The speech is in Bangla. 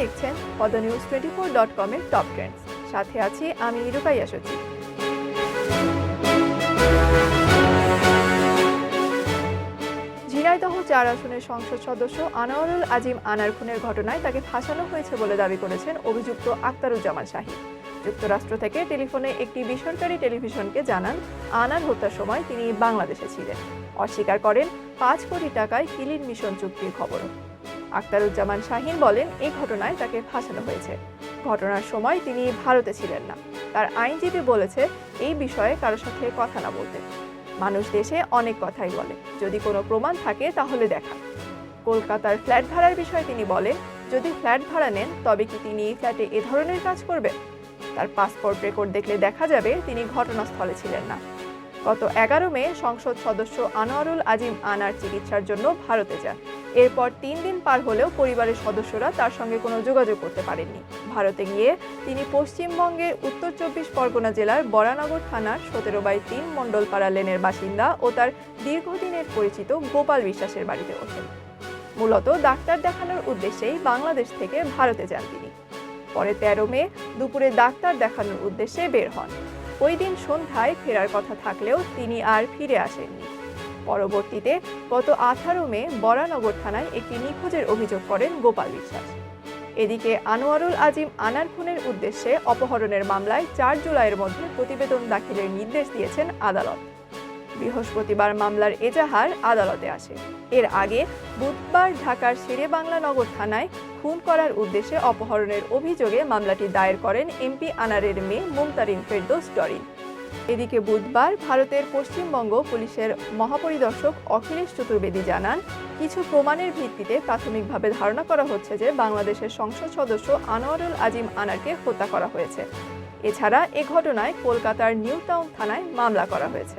দেখছেন পদ নিউজ টোয়েন্টি ফোর ডট কমের টপ ট্রেন্ডস সাথে আছি আমি রুকাইয়া সচিব। ঝিনাইদহ চার আসনের সংসদ সদস্য আনোয়ারুল আজিম আনার খুনের ঘটনায় তাকে ফাঁসানো হয়েছে বলে দাবি করেছেন অভিযুক্ত আক্তারুজ্জামান শাহী। যুক্তরাষ্ট্র থেকে টেলিফোনে একটি বেসরকারি টেলিভিশনকে জানান, আনার হত্যার সময় তিনি বাংলাদেশে ছিলেন। অস্বীকার করেন, পাঁচ কোটি টাকায় কিলিন মিশন চুক্তির খবরও আক্তারুজ্জামান শাহিন বলেন, এই ঘটনায় তাকে ফাঁসানো হয়েছে। ঘটনার সময় তিনি ভারতে ছিলেন না। তার আইনজীবী বলেছে, এই বিষয়ে কারোর সাথে কথা না বলতে। মানুষ দেশে অনেক কথাই বলে। যদি কোনো প্রমাণ থাকে, তাহলে দেখা কলকাতার ফ্ল্যাট ভাড়ার বিষয়ে তিনি বলেন, যদি ফ্ল্যাট ভাড়া নেন, তবে কি তিনি ফ্ল্যাটে এ ধরনের কাজ করবেন? তার পাসপোর্ট রেকর্ড দেখলে দেখা যাবে, তিনি ঘটনাস্থলে ছিলেন না। গত এগারো মে সংসদ সদস্য আনোয়ারুল আজিম আনার চিকিৎসার জন্য ভারতে যান। এরপর তিন দিন পার হলেও পরিবারের সদস্যরা তার সঙ্গে কোনো যোগাযোগ করতে পারেননি। ভারতে গিয়ে তিনি পশ্চিমবঙ্গের উত্তর চব্বিশ পরগনা জেলার বরানগর থানার সতেরো বাই তিন মণ্ডলপাড়া লেনের বাসিন্দা ও তার দীর্ঘদিনের পরিচিত গোপাল বিশ্বাসের বাড়িতে ওঠেন। মূলত ডাক্তার দেখানোর উদ্দেশ্যেই বাংলাদেশ থেকে ভারতে যান তিনি। পরে তেরো মে দুপুরে ডাক্তার দেখানোর উদ্দেশ্যে বের হন। ওই দিন সন্ধ্যায় ফেরার কথা থাকলেও তিনি আর ফিরে আসেননি। পরবর্তীতে গত আঠারো মে বরানগর থানায় একটি নিখোঁজের অভিযোগ করেন গোপাল বিশ্বাস। এদিকে আনোয়ারুল আজিম আনার খুনের উদ্দেশ্যে অপহরণের মামলায় চার জুলাইয়ের মধ্যে প্রতিবেদন দাখিলের নির্দেশ দিয়েছেন আদালত। বৃহস্পতিবার মামলার এজাহার আদালতে আসে। এর আগে বুধবার ঢাকার শেরে বাংলা নগর থানায় খুন করার উদ্দেশ্যে অপহরণের অভিযোগে মামলাটি দায়ের করেন এমপি আনারের মেয়ে মুমতারিন ফেরদোস ডরিন এদিকে বুধবার ভারতের পশ্চিমবঙ্গ পুলিশের মহাপরিদর্শক অখিলেশ চতুর্বেদী জানান, কিছু প্রমাণের ভিত্তিতে প্রাথমিকভাবে ধারণা করা হচ্ছে যে বাংলাদেশের সংসদ সদস্য আনোয়ারুল আজিম আনারকে হত্যা করা হয়েছে। এছাড়া এ ঘটনায় কলকাতার নিউ টাউন থানায় মামলা করা হয়েছে।